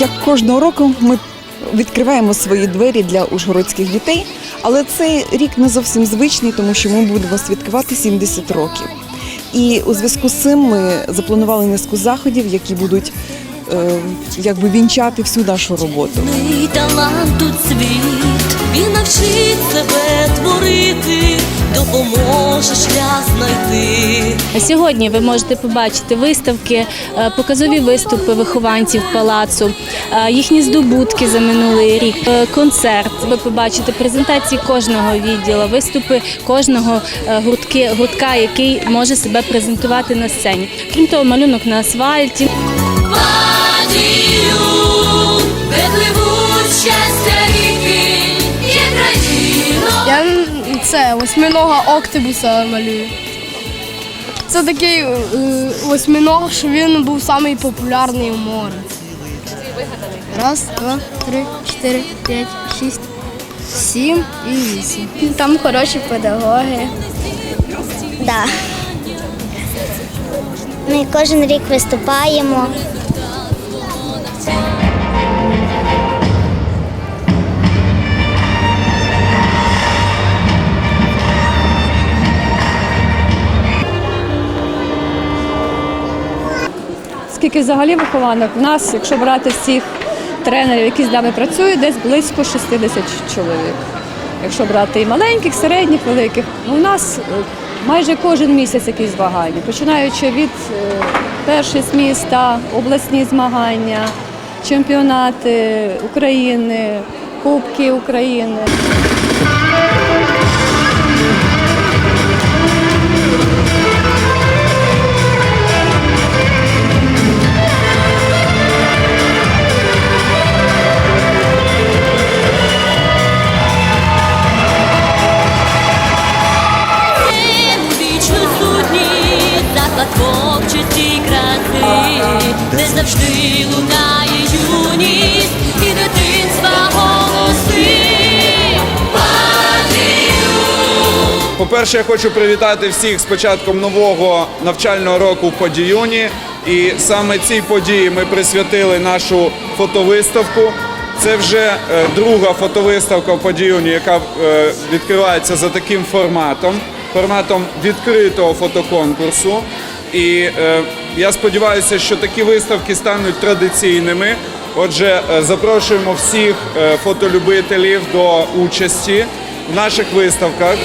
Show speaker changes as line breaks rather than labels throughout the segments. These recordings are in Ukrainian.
як кожного року, ми відкриваємо свої двері для ужгородських дітей, але цей рік не зовсім звичний, тому що ми будемо святкувати 70 років. І у зв'язку з цим ми запланували низку заходів, які будуть е, якби вінчати всю нашу роботу.
Мій талант тут світ, він навчить себе творити, знайти.
Сьогодні ви можете побачити виставки, е, показові виступи вихованців палацу, е, їхні здобутки за минулий рік, е, концерт. Ви побачите презентації кожного відділу, виступи кожного гуртки, гуртка, який може себе презентувати на сцені. Крім того, малюнок на асфальті.
Я це восьминога Октибуса малюю. Це такий е, восьминог, що він був самий популярний у морі. Раз, два, три, чотири, п'ять, шість, сім і вісім. Там хороші педагоги.
Да. Ми кожен рік виступаємо.
Скільки взагалі вихованок? У нас, якщо брати всіх тренерів, які з нами працюють, десь близько 60 чоловік. Якщо брати і маленьких, середніх, великих, у нас е, майже кожен місяць якісь змагання, починаючи від е, першість міста, обласні змагання, чемпіонати України, Кубки України.
По-перше, я хочу привітати всіх з початком нового навчального року в Подіюні. І саме цій події ми присвятили нашу фотовиставку. Це вже е, друга фотовиставка в Подіюні, яка е, відкривається за таким форматом, форматом відкритого фотоконкурсу. І е, я сподіваюся, що такі виставки стануть традиційними. Отже, е, запрошуємо всіх е, фотолюбителів до участі в наших виставках.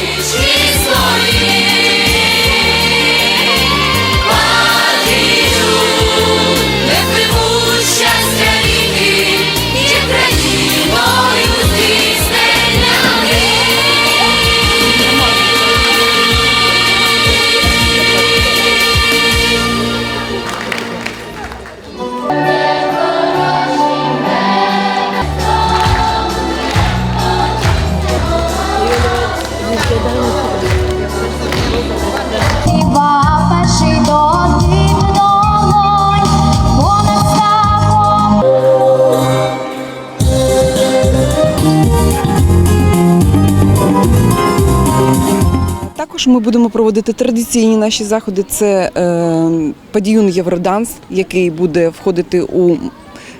Також ми будемо проводити традиційні наші заходи. Це е, Падіюн Євроданс, який буде входити у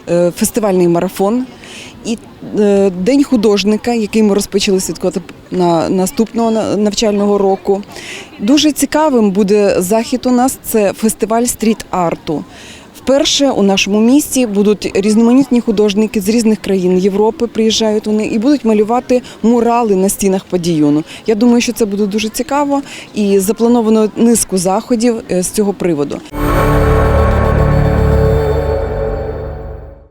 е, фестивальний марафон. І е, День художника, який ми розпочали святкувати на наступного на- навчального року. Дуже цікавим буде захід у нас це фестиваль стріт-арту. Вперше у нашому місті будуть різноманітні художники з різних країн Європи. Приїжджають вони і будуть малювати мурали на стінах падіюну. Я думаю, що це буде дуже цікаво і заплановано низку заходів е, з цього приводу.